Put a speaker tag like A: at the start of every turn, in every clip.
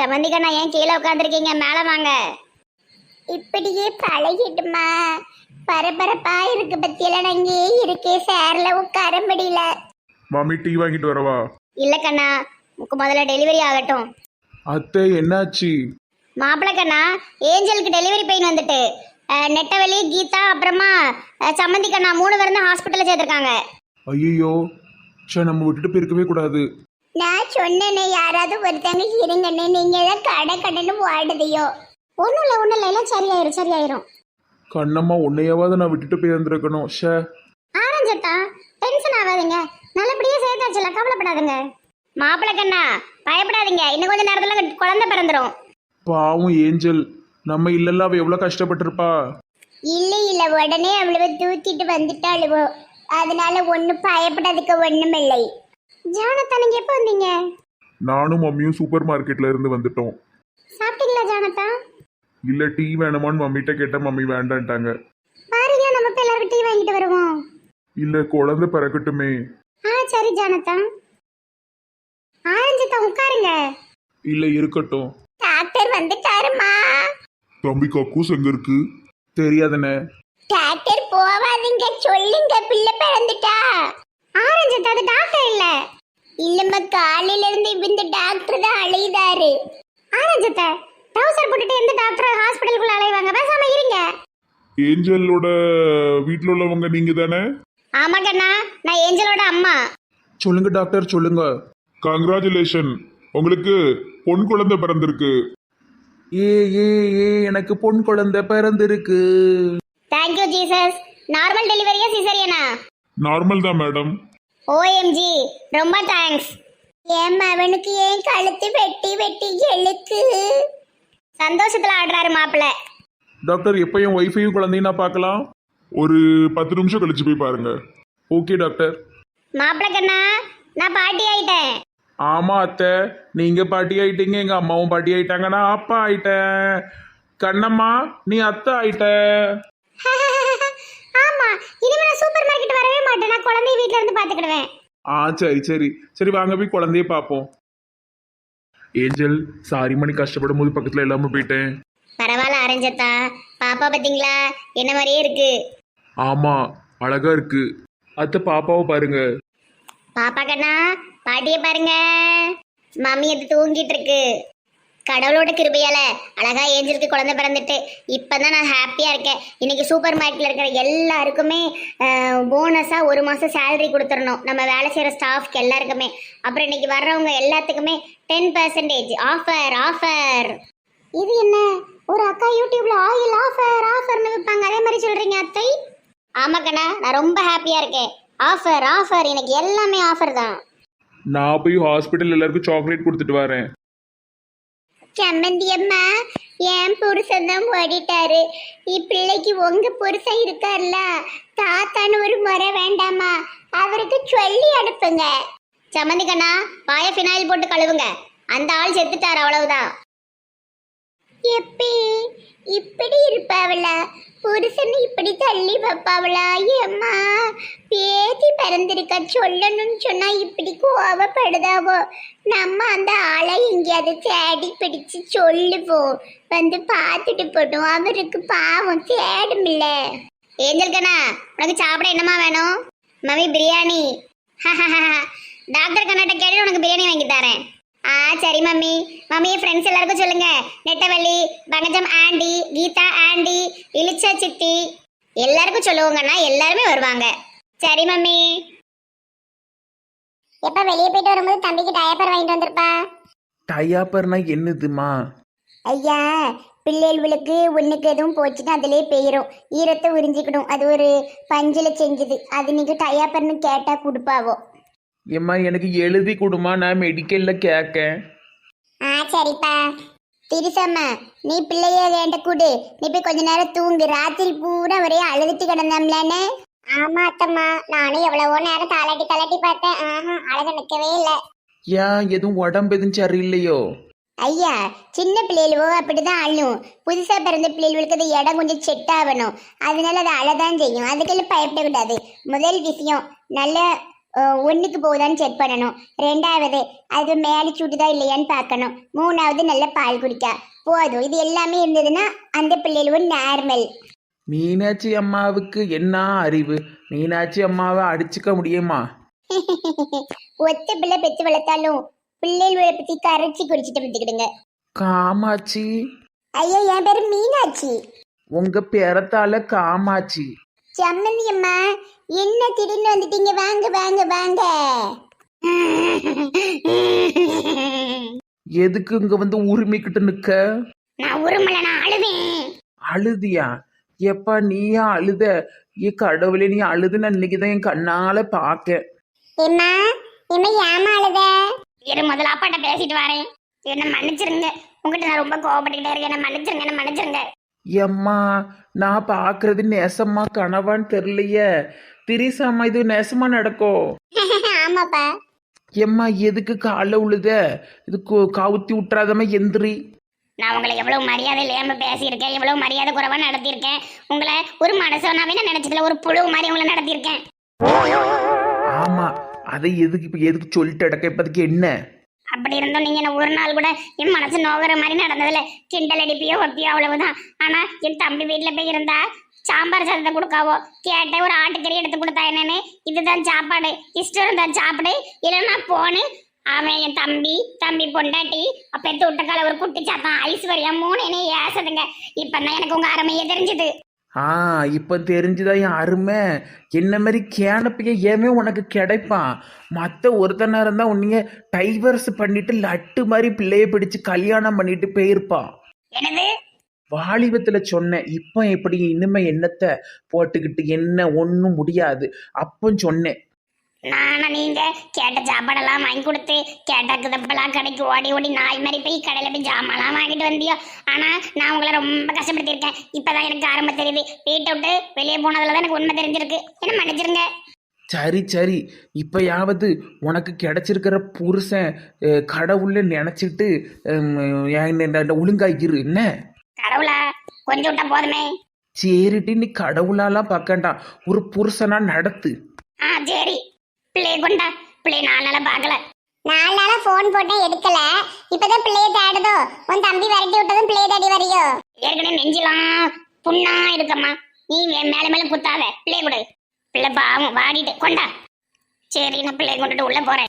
A: சமந்திக்கண்ணா ஏன் கீழே உட்காந்துருக்கீங்க மேலே வாங்க. இப்படியே பழகிடுமா பரபரப்பா இருக்கு பத்தியெல்லாம் நான் இங்கேயே இருக்கேன் சேர்ல உட்கார முடியல.
B: மாமி டீ வாங்கிட்டு வரவா?
A: இல்ல கண்ணா உனக்கு முதல்ல டெலிவரி ஆகட்டும்.
B: அத்தை என்னாச்சு?
A: மாப்பிள்ளை கண்ணா ஏஞ்சலுக்கு டெலிவரி பெயின் வந்துட்டு. அஹ், நெட்டவெளி கீதா அப்புறமா அஹ், சம்மந்தி கண்ணா மூணு பேரும் தான் ஹாஸ்பிட்டலில் சேர்த்துருக்காங்க
B: ஐயோ சே நம்ம விட்டுட்டு போயிருக்கவே கூடாது.
A: நான் சொன்னேனே யாராவது ஒருத்தங்க இருங்கன்னு நீங்க தான் கடை கடைன்னு வாடுதையோ. ஒன்றும் இல்லை ஒன்றும் இல்லை எல்லாம் சரியாயிரும் சரியாயிரும்.
B: கண்ணம்மா உன்னையாவது நான் விட்டுட்டு போயிருந்திருக்கணும். ஷே.
A: ஆரஞ்சட்டா டென்ஷன் ஆகாதீங்க. நல்லபடியா சேர்த்தாச்சுல கவலைப்படாதுங்க. மாப்பிள்ளை கண்ணா பயப்படாதீங்க. இன்னும் கொஞ்ச நேரத்துல குழந்தை பிறந்துரும்.
B: பாவம் ஏஞ்சல் நம்ம இல்லல்ல அவ எவ்வளவு கஷ்டப்பட்டிருப்பா.
A: இல்ல இல்ல உடனே அவ்வளவு தூக்கிட்டு வந்துட்டாளுவோ. அதனால ஒன்னும் பயப்படாதுக்கு ஒண்ணும் இல்லை ஜானத்தா நீங்க எப்போ வந்தீங்க?
B: நானும் மம்மியும் சூப்பர் மார்க்கெட்ல இருந்து வந்துட்டோம்.
A: சாப்பிட்டீங்களா ஜானத்தா?
B: இல்ல டீ வேணுமான்னு மம்மிட்ட கேட்ட மம்மி வேண்டான்ட்டாங்க.
A: பாருங்க நம்ம இப்ப எல்லாருக்கும் டீ வாங்கிட்டு வருவோம்.
B: இல்ல குழந்தை பிறக்கட்டுமே.
A: ஆ சரி ஜானத்தா. ஆரஞ்சத்தா உட்காருங்க.
B: இல்ல இருக்கட்டும்.
A: டாக்டர் வந்துட்டாருமா
B: தம்பி கக்கூஸ் எங்க இருக்கு? தெரியாதனே
A: டாக்டர் போவாதீங்க சொல்லுங்க பிள்ளை பிறந்துட்டா. ஆரஞ்சத்தா அது டாக்டர் இல்ல. இல்லம்மா காலையில இருந்து இந்த டாக்டர் தான் அழைதாரு ஆரஞ்சத்தா டவுசர் போட்டுட்டு எந்த டாக்டர் ஹாஸ்பிட்டலுக்குள்ள அலைவாங்க? பேசாம இருங்க.
B: ஏஞ்சலோட வீட்ல உள்ளவங்க நீங்க தானே?
A: ஆமா கண்ணா நான் ஏஞ்சலோட அம்மா.
B: சொல்லுங்க டாக்டர் சொல்லுங்க. கங்க்ராச்சுலேஷன் உங்களுக்கு பொன் குழந்தை பிறந்திருக்கு. ஏ ஏ ஏ எனக்கு பொன் குழந்தை பிறந்திருக்கு.
A: தேங்க்யூ ஜீசஸ் நார்மல் டெலிவரியா சிசரியனா
B: நார்மல் தான் மேடம்
A: ஓஎம்ஜி ரொம்ப தேங்க்ஸ் என் மவனுக்கு ஏன் கழுத்து வெட்டி வெட்டி எழுக்கு சந்தோஷத்துல ஆடுறாரு மாப்பிள்ள.
B: டாக்டர் எப்போ என் ஒய்ஃபையும் குழந்தையும் நான் பார்க்கலாம்? ஒரு பத்து நிமிஷம் கழிச்சு போய் பாருங்க. ஓகே டாக்டர்
A: மாப்பிள்ள கண்ணா நான் பாட்டி ஆயிட்டேன்.
B: ஆமா அத்தை. நீங்க பாட்டி ஆயிட்டீங்க எங்க அம்மாவும் பாட்டி ஆயிட்டாங்க. நான் அப்பா ஆயிட்டேன். கண்ணம்மா நீ அத்தை ஆயிட்ட.
A: ஆமா இனிமே சூப்பர் மார்க்கெட் வரவே மாட்டேன். நான் குழந்தைய வீட்ல இருந்து பாத்துக்கிடுவேன்.
B: ஆ சரி சரி. சரி வாங்க போய் குழந்தைய பார்ப்போம் ஏஞ்சல் சாரி மணி கஷ்டப்படும் போது பக்கத்துல இல்லாம போயிட்டேன்.
A: பரவாயில்ல அரஞ்சத்தா பாப்பா பாத்தீங்களா? என்ன மாதிரியே இருக்கு.
B: ஆமா அழகா இருக்கு. அத்தை பாப்பாவை பாருங்க.
A: பாப்பா கண்ணா பாட்டிய பாருங்க. மம்மி அது தூங்கிட்டு இருக்கு. கடவுளோட கிருபையால அழகா ஏஞ்சலுக்கு குழந்தை பிறந்துட்டு. இப்பதான் நான் ஹாப்பியா இருக்கேன். இன்னைக்கு சூப்பர் மார்க்கெட்ல இருக்கிற எல்லாருக்குமே போனஸா ஒரு மாசம் சேலரி கொடுத்துடணும். நம்ம வேலை செய்யற ஸ்டாஃப்க்கு எல்லாருக்குமே. அப்புறம் இன்னைக்கு வர்றவங்க எல்லாத்துக்குமே டென் பர்சன்டேஜ் ஆஃபர் ஆஃபர் இது என்ன? ஒரு அக்கா யூடியூப்ல ஆயில் ஆஃபர் ஆஃபர்னு விற்பாங்க அதே மாதிரி சொல்றீங்க அத்தை? ஆமா கண்ணா நான் ரொம்ப ஹாப்பியா இருக்கேன். ஆஃபர் ஆஃபர் எனக்கு எல்லாமே ஆஃபர் தான்.
B: நான் போய் ஹாஸ்பிட்டல் எல்லாருக்கும் சாக்லேட் கொடுத்துட்டு வரேன்.
A: சம்மந்தி அம்மா என் புருஷன் தான் ஓடிட்டாரு. இப்பிள்ளைக்கு உங்க புருஷன் இருக்கார்ல தாத்தான்னு ஒரு முறை வேண்டாமா? அவருக்கு சொல்லி அனுப்புங்க. சம்மந்தி கண்ணா பாய ஃபினாயில் போட்டு கழுவுங்க. அந்த ஆள் செத்துட்டார் அவ்வளவுதான். எப்பே இப்படி இருப்பாவளா? புருஷன் இப்படி தள்ளி வைப்பாவளா? ஏம்மா பேத்தி பிறந்திருக்கா சொல்லணும்னு சொன்னா இப்படி கோவப்படுதாவோ? நம்ம அந்த ஆளை எங்கேயாவது தேடி பிடிச்சு சொல்லுவோம். வந்து பார்த்துட்டு போட்டோம் அவருக்கு பாவம் தேடுமில்ல ஏஞ்சல்கண்ணா உனக்கு சாப்பிட என்னமா வேணும்? மம்மி பிரியாணி. டாக்டர் கண்ணாட்ட கேட்டு உனக்கு பிரியாணி வாங்கி தரேன். ஆ சரி மம்மி. மம்மி ஃப்ரெண்ட்ஸ் எல்லாருக்கும் சொல்லுங்க. நெட்டவள்ளி பங்கஜம் ஆண்டி கீதா ஆண்டி இளிச்ச சித்தி. எல்லாருக்கும் சொல்லுவோங்கன்னா எல்லாருமே வருவாங்க. சரி மம்மி. எப்ப வெளியே போயிட்டு வரும்போது தம்பிக்கு டயப்பர் வாங்கிட்டு வந்திருப்பா?
B: டயாப்பர்னா என்னதுமா
A: ஐயா பிள்ளைகளுக்கு ஒண்ணுக்கு எதுவும் போச்சுன்னா அதிலே பெயரும். ஈரத்தை உறிஞ்சிக்கணும். அது ஒரு பஞ்சில் செஞ்சது. அது நீங்க டயாப்பர்னு கேட்டா கொடுப்பாவோ?
B: ஏம்மா எனக்கு எழுதி கொடுமா நான் மெடிக்கல்ல கேட்கேன்
A: ஆ சரிப்பா. திரிசம்மா நீ பிள்ளைய வேண்ட கூடு. நீ போய் கொஞ்ச நேரம் தூங்கு. ராத்திரி பூரா ஒரே அழுதுட்டு கிடந்தம்லன்னு ஆமா அத்தம்மா. நானும் எவ்வளவோ நேரம் தாளாட்டி தாளாட்டி பார்த்தேன். ஆஹா அழக நிற்கவே இல்லை.
B: ஏன்? எதுவும் உடம்பு எதுவும் சரியில்லையோ?
A: ஐயா சின்ன பிள்ளைகளோ அப்படிதான் அழும். புதுசா பிறந்த பிள்ளைகளுக்கு அது இடம் கொஞ்சம் செட் ஆகணும். அதனால அது அழதான் செய்யும். அதுக்கெல்லாம் பயப்படக்கூடாது. முதல் விஷயம் நல்ல ஒண்ணுக்கு போகுதான்னு செக் பண்ணணும். ரெண்டாவது அது மேலே சுடுதா இல்லையான்னு பார்க்கணும். மூணாவது நல்ல பால் குடிக்கா. போதும். இது எல்லாமே இருந்ததுன்னா அந்த பிள்ளைகளும் நார்மல்
B: மீனாட்சி அம்மாவுக்கு என்ன அறிவு? மீனாட்சி அம்மாவை அடிச்சுக்க முடியுமா?
A: ஒத்த பிள்ளை பெத்து வளர்த்தாலும் பிள்ளைகளை பத்தி கரைச்சி குடிச்சிட்டு வந்துக்கிடுங்க.
B: காமாட்சி.
A: ஐயா என் பேரு மீனாட்சி.
B: உங்க பேரத்தால காமாட்சி.
A: சம்மந்தி அம்மா என்ன திடீர்னு வந்துட்டீங்க? வாங்க வாங்க வாங்க.
B: எதுக்கு இங்க வந்து உரிமைக்கிட்டு நிக்க?
A: நான் உருமல நான் அழுவேன்.
B: அழுதியா? எப்பா நீயா அழுத? ஏ கடவுளே நீ அழுது நான் இன்னைக்குதான் என் கண்ணால பாக்க
A: ஏம்மா ஏம்மா ஏமா அழுத? இரு முதல்ல அப்பாட்ட பேசிட்டு வரேன். என்ன மன்னிச்சிருங்க. உங்ககிட்ட நான் ரொம்ப கோவப்பட்டுக்கிட்டே இருக்கேன். என்ன மன்னிச்சிருங்க என்ன மன்னிச்சிருங்க.
B: எம்மா நான் பாக்குறது நெசமா கனவான்னு தெரியலையே. திரிசாமா இது நெசமா நடக்கும்
A: ஆமாப்பா.
B: எம்மா எதுக்கு கால உழுத? இது கு- கவுத்தி விட்டுறாதம்மா எந்திரி.
A: நான் உங்களை எவ்வளவு மரியாதை இல்லாம பேசியிருக்கேன் எவ்வளவு மரியாதை குறைவா நடத்தியிருக்கேன். உங்களை ஒரு மனசனாவே நான் நினைச்சதுல ஒரு புழு மாதிரி உங்களை நடத்தியிருக்கேன்.
B: ஆமா அதை எதுக்கு இப்ப எதுக்கு சொல்லிட்டு அடக்க இப்போதைக்கு என்ன?
A: அப்படி இருந்தும் நீங்க என்ன ஒரு நாள் கூட என் மனசு நோகிற மாதிரி நடந்ததுல? கிண்டல் அடிப்பியோ ஒப்பியோ அவ்வளவுதான். ஆனா என் தம்பி வீட்டுல போய் இருந்தா சாம்பார் சாதத்தை கொடுக்காவோ? கேட்ட ஒரு ஆட்டுக்கறி எடுத்து கொடுத்தா என்னன்னு? இதுதான் சாப்பாடு. இஷ்டம் இருந்தா சாப்பிடு. இல்லைன்னா போனு அவன் என் தம்பி தம்பி பொண்டாட்டி பெத்து விட்டக்கால ஒரு குட்டி சாத்தான். ஐஸ்வர்யா மூணு என்ன ஏசதுங்க. இப்பதான் எனக்கு உங்க அருமையே தெரிஞ்சது.
B: ஆ இப்போ தெரிஞ்சுதான் என் அருமை? என்ன மாதிரி கேனப்பைய ஏமே உனக்கு கிடைப்பான். மற்ற ஒருத்தனா இருந்தா உன்னைய டைவர்ஸ் பண்ணிட்டு லட்டு மாதிரி பிள்ளைய பிடிச்சு கல்யாணம் பண்ணிட்டு போயிருப்பான்.
A: என்னது?
B: வாலிபத்துல சொன்னேன். இப்போ எப்படி இனிமே என்னத்தை போட்டுக்கிட்டு என்ன ஒன்றும் முடியாது. அப்போ சொன்னேன்.
A: நானா நீங்க கேட்ட சாப்பாடெல்லாம் வாங்கி கொடுத்து கேட்ட கிதப்பெல்லாம் கடைக்கு ஓடி ஓடி நாய் மாதிரி போய் கடையில போய் ஜாமான்லாம் வாங்கிட்டு வந்தியோ? ஆனா நான் உங்களை ரொம்ப கஷ்டப்படுத்தியிருக்கேன். இப்பதான் எனக்கு ஆரம்பம் தெரியுது. வீட்டை விட்டு வெளியே போனதுல தான் எனக்கு உண்மை தெரிஞ்சிருக்கு. என்ன மன்னிச்சிருங்க.
B: சரி சரி. இப்பயாவது உனக்கு கிடைச்சிருக்கிற புருஷன் கடவுள்னு நினைச்சிட்டு ஹம், என் இந்த ஒழுங்கா இரு. என்ன?
A: கடவுளா? கொஞ்சம் விட்டா போதுமே.
B: சரிட்டி நீ கடவுளாலாம் பார்க்கண்டாம். ஒரு புருஷனா நடத்து.
A: ஆ சரி. பிள்ளை கொண்டா. பிள்ளை நாலு நாளா பார்க்கல. நாலு நாளா போன் போட்டேன் எடுக்கல. இப்பதான் பிள்ளைய தேடுதோ? உன் தம்பி விரட்டி விட்டதும் பிள்ளைய தேடி வரையோ? ஏற்கனவே நெஞ்சிலாம் புண்ணா இருக்கம்மா நீ மேல மேல குத்தாத. பிள்ளைய கொடு. பிள்ளை பாவம் வாடிட்டு கொண்டா. சரி நான் பிள்ளைய கொண்டுட்டு உள்ள போறேன்.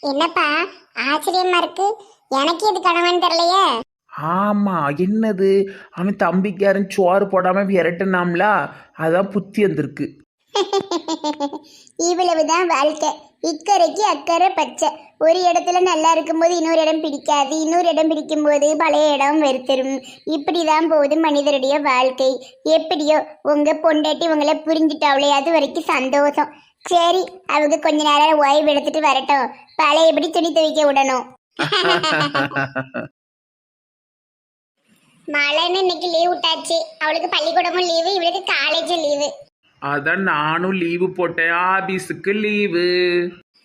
A: என்னப்பா ஆச்சரியமா இருக்கு. எனக்கு இது கணவன் தெரியலையே.
B: ஆமா என்னது? அவன் தம்பிக்காரன் சோறு போடாம விரட்டினாம்ல? அதான் புத்தி வந்திருக்கு.
A: இவ்வளவுதான் வாழ்க்கை. இக்கரைக்கு அக்கறை பச்சை. ஒரு இடத்துல நல்லா இருக்கும்போது இன்னொரு இடம் பிடிக்காது. இன்னொரு இடம் பிடிக்கும்போது பழைய இடம் வெறுத்துரும் இப்படிதான் போகுது மனிதருடைய வாழ்க்கை. எப்படியோ உங்க பொண்டாட்டி உங்களை புரிஞ்சுட்டாவளே அது வரைக்கும் சந்தோஷம். சரி அவங்க கொஞ்ச நேரம் ஓய்வு எடுத்துட்டு வரட்டும். பழையபடி துணி துவைக்க விடணும். மழைன்னு இன்னைக்கு லீவ் விட்டாச்சு. அவளுக்கு பள்ளிக்கூடமும் லீவு இவளுக்கு காலேஜும் லீவு
B: அதான் நானும் லீவு போட்டேன். ஆபீஸுக்கு லீவு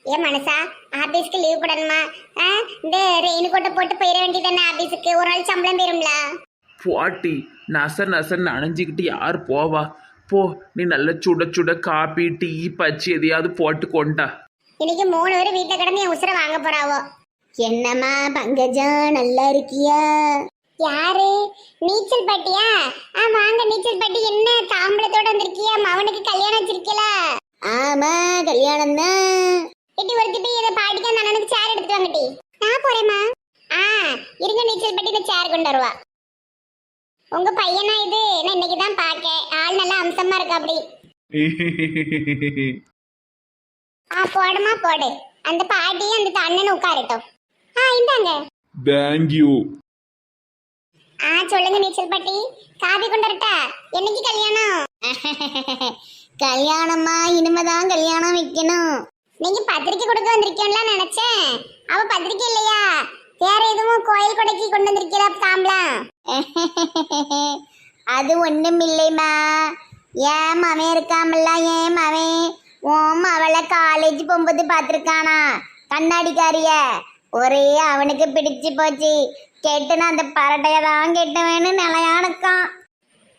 A: ஏன் மனசா ஆபீஸ்க்கு லீவ் போடணுமா? ஆ, இந்த ரெயின் கோட்டை போட்டு போயிட வேண்டியதானே ஆபீஸுக்கு? ஒரு நாள் சம்பளம் பெறும்ல
B: போட்டி நச நச நனைஞ்சிக்கிட்டு யார் போவா? போ நீ நல்ல சுட சுட காபி டீ பச்சி எதையாவது போட்டு கொண்டா.
A: இன்னைக்கு மூணு பேர் வீட்டில் கிடந்து என் உசுரை வாங்க போறாவோ. என்னம்மா பங்கஜா நல்லா இருக்கியா? யாரு? நீச்சல் பாட்டியா? ஆ வாங்க நீச்சல் பாட்டி. என்ன தாம்பளத்தோட வந்திருக்கியா? மவனுக்கு கல்யாணம் வச்சிருக்கீங்களா ஆமா கல்யாணம் தான். எட்டி ஒருத்தி போய் இதை பாட்டிக்கு அந்த அண்ணனுக்கு சேர் எடுத்துட்டு வாங்கட்டி நான் போறேம்மா. ஆ இருங்க நீச்சல் பாட்டி இந்த சேர் கொண்டு வருவா. உங்க பையனா இது? நான் இன்னைக்கு தான் பார்க்கேன் ஆள் நல்லா அம்சமா இருக்கா அப்படி ஆ போடுமா போடு. அந்த பாட்டியும் அந்த அண்ணன் உட்காரட்டும். ஆ இந்தாங்க.
C: தேங்க்யூ
A: ஆ சொல்லுங்க நீச்சல் பாட்டி. காபி கொண்டு வரட்டா? என்னைக்கு கல்யாணம்? கல்யாணமா இனிமேதான் கல்யாணம் வைக்கணும். நீங்க பத்திரிக்கை கொடுக்க வந்திருக்கீங்களா நினைச்சேன். அவ பத்திரிக்கை இல்லையா? வேற எதுவும் கோயில் கொடைக்கு கொண்டு வந்திருக்கிறா தாம்பலாம்? அது ஒண்ணும் இல்லைம்மா. ஏன் மவன் இருக்காமல்ல ஏன் மவன்? ஓம் அவளை காலேஜ் போகும்போது பார்த்துருக்கானா? கண்ணாடிக்காரிய. ஒரே அவனுக்கு பிடிச்சு போச்சு. கெட்டுனா அந்த பரட்டைய தான் கெட்டுவேன்னு நிலையானுக்கான்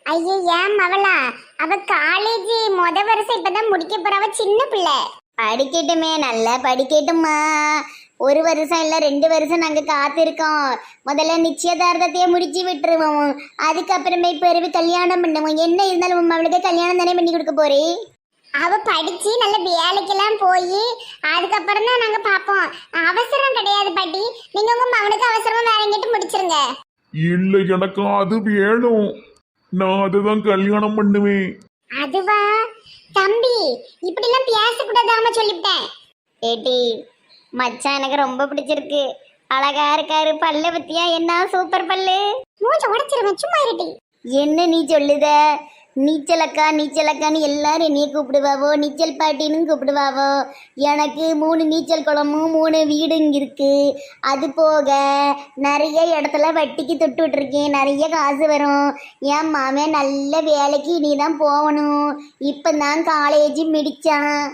A: ஐயோ ஏன் மவளா? அவ காலேஜ் முத வருஷம் இப்பதான் முடிக்க போற. அவ சின்ன பிள்ளை. படிக்கட்டுமே நல்லா படிக்கட்டுமா ஒரு வருஷம் இல்ல ரெண்டு வருஷம் நாங்க காத்திருக்கோம். முதல்ல நிச்சயதார்த்தத்தையே முடிச்சு விட்டுருவோம். அதுக்கப்புறமே பிறகு கல்யாணம் பண்ணுவோம். என்ன இருந்தாலும் அவளுக்கு கல்யாணம் தானே பண்ணி கொடுக்க போறே? அவ படிச்சு நல்ல வேலைக்கெல்லாம் போய் அதுக்கப்புறம் தான் நாங்க பாப்போம். அவசரம் கிடையாது பாட்டி. நீங்க உங்க மகனுக்கு அவசரமா வேற எங்கிட்டு முடிச்சிருங்க.
B: இல்ல எனக்கு அது வேணும். நான் அதுதான் கல்யாணம் பண்ணுவேன்.
A: அதுவா? தம்பி இப்படிலாம் பேசக்கூடாதாம சொல்லிவிட்டேன். ஏட்டி மச்சான் எனக்கு ரொம்ப பிடிச்சிருக்கு. அழகா இருக்காரு பல்ல பத்தியா? என்ன? சூப்பர் பல்லு. மூஞ்ச உடைச்சிருவேன் சும்மா இருட்டி என்ன நீ சொல்லுத? நீச்சல் அக்கா நீச்சல் அக்கான்னு எல்லாரும் என்னைய கூப்பிடுவாவோ? நீச்சல் பாட்டின்னு கூப்பிடுவாவோ? எனக்கு மூணு நீச்சல் குளமும் மூணு வீடும் இருக்கு. அது போக நிறைய இடத்துல வட்டிக்கு தொட்டு விட்டுருக்கேன். நிறைய காசு வரும். என் மாமன் நல்ல வேலைக்கு நீ தான் போகணும். இப்போ தான் காலேஜ் முடிச்சான்.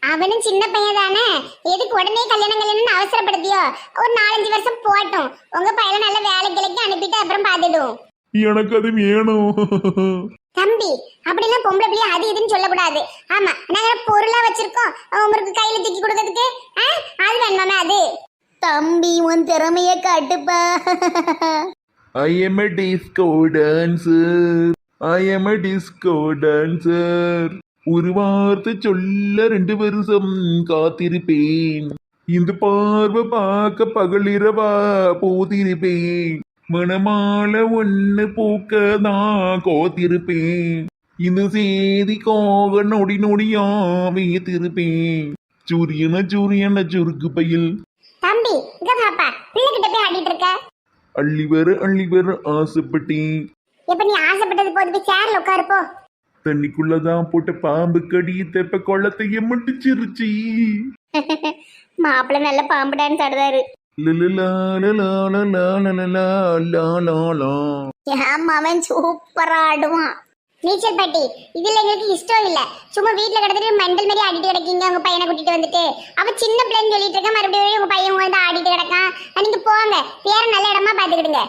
A: அவனும் சின்ன பையன் தானே? எதுக்கு உடனே கல்யாணம் கல்யாணம்னு அவசரப்படுத்தியோ? ஒரு நாலஞ்சு வருஷம் போட்டும். உங்க பையனை நல்ல வேலைக்கு கிளைக்கு அனுப்பிட்டு அப்புறம் பார்த்துடும்.
B: எனக்கு அது வேணும்.
A: தம்பி அப்படிலாம் பொம்பளை பிள்ளைய அது இதுன்னு சொல்லக்கூடாது. ஆமா நாங்க பொருளா வச்சிருக்கோம். உங்களுக்கு கையில தூக்கி கொடுக்கறதுக்கு ஆ, அது வேணுமாமே அது? தம்பி உன் திறமைய காட்டுப்பா.
B: I am a disco dancer. I am a disco dancer. ஒரு வார்த்தை சொல்ல ரெண்டு வருஷம் காத்திருப்பேன். இந்த பார்வை பார்க்க பகலிரவா போதிருப்பேன் மணமால ஒன்னு பூக்க தான் கோத்திருப்பேன். இந்த செய்தி கோக நொடி நொடியா வைத்திருப்பேன். சூரியன சூரியன சுருக்கு பையில்.
A: தம்பி இங்க பாப்பா பிள்ளை கிட்ட போய் ஆடிட்டு இருக்க.
B: அள்ளி வர அள்ளி வர ஆசைப்பட்டேன்.
A: இப்ப நீ ஆசைப்பட்டது போது போய் சேர்ல உட்காரு போ.
B: தண்ணிக்குள்ளதான் போட்ட பாம்பு கடி தெப்ப கொள்ளத்தைய முடிச்சிருச்சு
A: மாப்பிள்ளை நல்ல பாம்பு டான்ஸ் ஆடுறாரு ஆமா அவன் சூப்பரா ஆடுவான் நீச்சல் பாட்டி இதுல எங்களுக்கு இஷ்டம் இல்ல சும்மா வீட்ல கிடந்துட்டு மெண்டல் மாதிரி ஆடிட்டு கிடக்கீங்க உங்க பையனை கூட்டிட்டு வந்துட்டு அவ சின்ன பிள்ளைன்னு சொல்லிட்டு இருக்க மறுபடியும் உங்க பையன் வந்து ஆடிட்டு கிடக்கான் நீங்க போங்க வேற நல்ல இடமா பாத்துக்கிடுங்க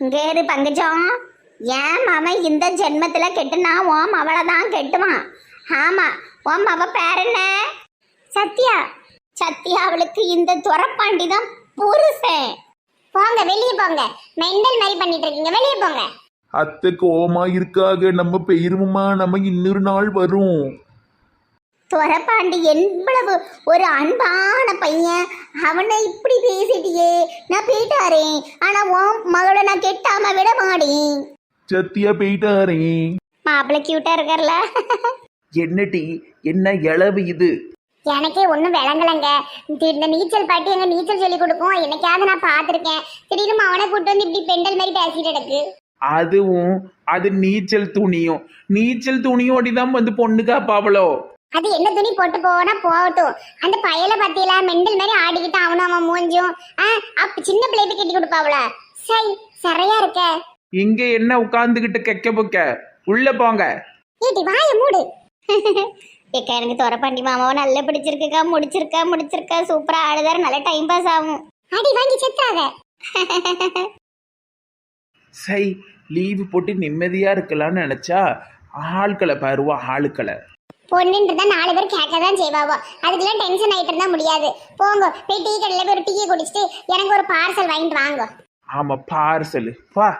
A: வேறு பங்கஜம் ஏன் மாமன் இந்த ஜென்மத்துல கெட்டுனா ஓம் அவளை தான் கெட்டுவான் ஆமா ஓம் அவ பேர் என்ன சத்யா சத்யா அவளுக்கு இந்த துரப்பாண்டி தான் புருஷன். போங்க வெளியே போங்க. மெண்டல் மாதிரி பண்ணிட்டு இருக்கீங்க. வெளியே போங்க.
B: அத்தை கோமா இருக்காக. நம்ம பெயருமா நம்ம இன்னொரு நாள் வரும்.
A: துரப்பாண்டி எவ்வளவு ஒரு அன்பான பையன். அவனை இப்படி பேசிட்டியே. நான் போயிட்டாரேன் ஆனா உன் மகளை நான் கெட்டாம விட மாட்டேன்.
B: சத்தியா போயிட்டாரே.
A: மாப்பிள்ளை கியூட்டா இருக்கார்ல.
D: என்ன டீ என்ன இளவு இது?
A: எனக்கே ஒன்றும் விளங்கலைங்க. இந்த நீச்சல் பாட்டி எங்க நீச்சல் சொல்லி கொடுக்கும் என்னைக்காவது நான் பார்த்துருக்கேன். திடீர்னு அவனை கூட்டு வந்து இப்படி பெண்டல் மாதிரி பேசிட்டு கிடக்கு.
D: அதுவும் அது நீச்சல் துணியும். நீச்சல் துணியோடி தான் வந்து பொண்ணுக்கா பாவளோ
A: அது என்ன துணி போட்டு போனா போகட்டும். அந்த பயலை பத்தியில மெண்டல் மாதிரி ஆடிக்கிட்டு அவனும் அவன் மூஞ்சும் சின்ன பிள்ளைக்கு கட்டி கொடுப்பாவுல சை சரியா இருக்க.
D: இங்க என்ன உட்கார்ந்துகிட்டு கெக்க புக்க? உள்ள போங்க.
A: ஏட்டி வாய மூடு. ஏக்கா எனக்கு துறப்பாண்டி மாமாவை நல்லா பிடிச்சிருக்குக்கா முடிச்சிருக்கா முடிச்சிருக்கா. சூப்பரா ஆடுதாரு நல்ல டைம் பாஸ் ஆகும். அடி வாங்கி செத்துறாத.
D: சை லீவு போட்டு நிம்மதியா இருக்கலாம்னு நினைச்சா ஆட்களை பாருவா ஆளுக்களை.
A: பொண்ணுன்றத நாலு பேர் கேட்க தான் செய்வாவோ. அதுக்கெல்லாம் டென்ஷன் ஆயிட்டு இருந்தா முடியாது. போங்க போய் டீ கடையில் போய் ஒரு டீயை குடிச்சிட்டு எனக்கு ஒரு பார்சல் வாங்கிட்டு வாங்க.
D: ஆமா பார்சல் வா.